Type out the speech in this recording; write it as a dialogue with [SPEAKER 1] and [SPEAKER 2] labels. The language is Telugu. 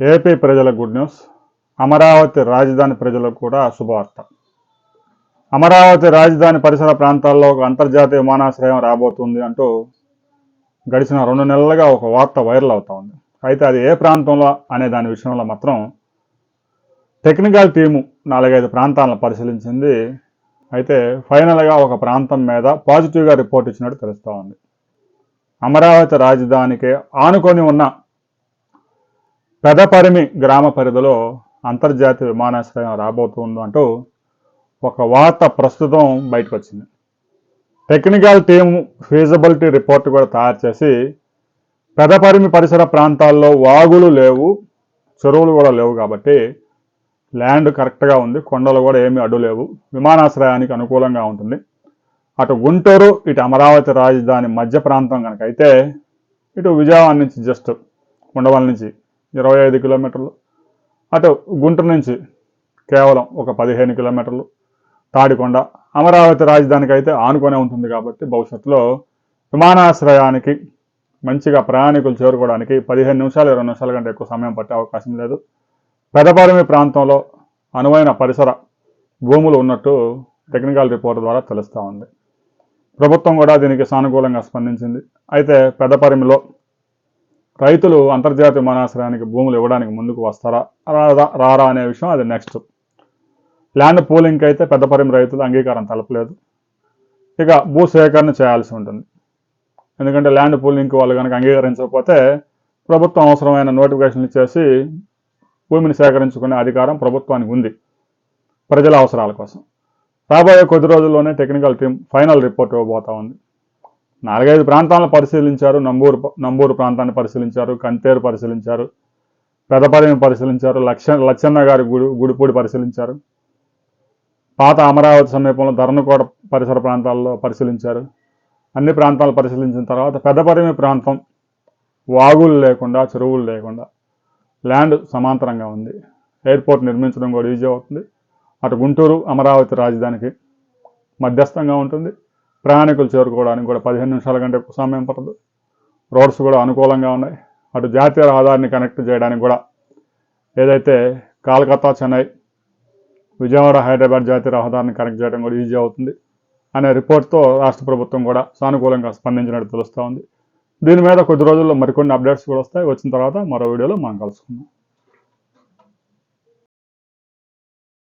[SPEAKER 1] ఏపీ ప్రజల గుడ్ న్యూస్. అమరావతి రాజధాని ప్రజలకు కూడా శుభవార్త. అమరావతి రాజధాని పరిసర ప్రాంతాల్లో ఒక అంతర్జాతీయ విమానాశ్రయం రాబోతుంది అంటూ గడిచిన రెండు నెలలుగా ఒక వార్త వైరల్ అవుతా ఉంది. అయితే అది ఏ ప్రాంతంలో అనే దాని విషయంలో మాత్రం టెక్నికల్ టీము నాలుగైదు ప్రాంతాలను పరిశీలించింది. అయితే ఫైనల్గా ఒక ప్రాంతం మీద పాజిటివ్గా రిపోర్ట్ ఇచ్చినట్టు తెలుస్తూ ఉంది. అమరావతి రాజధానికి ఆనుకొని ఉన్న పెదపరిమి గ్రామ పరిధిలో అంతర్జాతీయ విమానాశ్రయం రాబోతుందో అంటూ ఒక వార్త ప్రస్తుతం బయటకు వచ్చింది టెక్నికల్ టీమ్ ఫీజబిలిటీ రిపోర్ట్ కూడా తయారు చేసి పెదపరిమి పరిసర ప్రాంతాల్లో వాగులు లేవు చెరువులు కూడా లేవు కాబట్టి ల్యాండ్ కరెక్ట్గా ఉంది కొండలు కూడా ఏమీ అడ్డు లేవు విమానాశ్రయానికి అనుకూలంగా ఉంటుంది. అటు గుంటూరు ఇటు అమరావతి రాజధాని మధ్య ప్రాంతం కనుక అయితే ఇటు విజయవాడ నుంచి జస్ట్ ఉండవల్ నుంచి ఇరవై ఐదు కిలోమీటర్లు. అటు గుంటూరు నుంచి కేవలం ఒక పదిహేను కిలోమీటర్లు. తాడికొండ అమరావతి రాజధానికి అయితే ఆనుకొనే ఉంటుంది కాబట్టి భవిష్యత్తులో విమానాశ్రయానికి మంచిగా ప్రయాణికులు చేరుకోవడానికి పదిహేను నిమిషాలు ఇరవై నిమిషాల కంటే ఎక్కువ సమయం పట్టే అవకాశం లేదు. పెదపరిమి ప్రాంతంలో అనువైన పరిసర భూములు ఉన్నట్టు టెక్నికల్ రిపోర్ట్ ద్వారా తెలుస్తూ ఉంది. ప్రభుత్వం కూడా దీనికి సానుకూలంగా స్పందించింది. అయితే పెదపరిమిలో రైతులు అంతర్జాతీయ విమానాశ్రయానికి భూములు ఇవ్వడానికి ముందుకు వస్తారా? రాదా రారా అనే విషయం అది నెక్స్ట్ ల్యాండ్ పూలింగ్కి అయితే పెద్దపరిమి రైతులు అంగీకారం తెలపలేదు. ఇక భూ సేకరణ చేయాల్సి ఉంటుంది. ఎందుకంటే ల్యాండ్ పూలింగ్కి వాళ్ళు కనుక అంగీకరించకపోతే ప్రభుత్వం అవసరమైన నోటిఫికేషన్ ఇచ్చేసి భూమిని సేకరించుకునే అధికారం ప్రభుత్వానికి ఉంది. ప్రజల అవసరాల కోసం. రాబోయే కొద్ది రోజుల్లోనే టెక్నికల్ టీం ఫైనల్ రిపోర్ట్ ఇవ్వబోతా ఉంది. నాలుగైదు ప్రాంతాలను పరిశీలించారు. నంబూరు నంబూరు ప్రాంతాన్ని పరిశీలించారు. కంతేరు పరిశీలించారు. పెదపరిని పరిశీలించారు. లక్ష లచ్చన్న గారి గుడి గుడిపూడి పరిశీలించారు. పాత అమరావతి సమీపంలో ధరణకోట పరిసర ప్రాంతాల్లో పరిశీలించారు. అన్ని ప్రాంతాలు పరిశీలించిన తర్వాత పెదపరిమి ప్రాంతం వాగులు లేకుండా చెరువులు లేకుండా ల్యాండ్ సమాంతరంగా ఉంది. ఎయిర్పోర్ట్ నిర్మించడం కూడా ఈజీ అవుతుంది. అటు గుంటూరు అమరావతి రాజధానికి మధ్యస్థంగా ఉంటుంది. ప్రయాణికులు చేరుకోవడానికి కూడా పదిహేను నిమిషాల కంటే ఎక్కువ సమయం పడదు రోడ్స్ కూడా అనుకూలంగా ఉన్నాయి. అటు జాతీయ రహదారిని కనెక్ట్ చేయడానికి కూడా ఏదైతే కాలకత్తా చెన్నై విజయవాడ హైదరాబాద్ జాతీయ రహదారిని కనెక్ట్ చేయడం కూడా ఈజీ అవుతుంది అనే రిపోర్ట్తో రాష్ట్ర ప్రభుత్వం కూడా సానుకూలంగా స్పందించినట్టు తెలుస్తూ ఉంది. దీని మీద కొద్ది రోజుల్లో మరికొన్ని అప్డేట్స్ కూడా వస్తాయి. వచ్చిన తర్వాత మరో వీడియోలో మనం కలుసుకుందాం.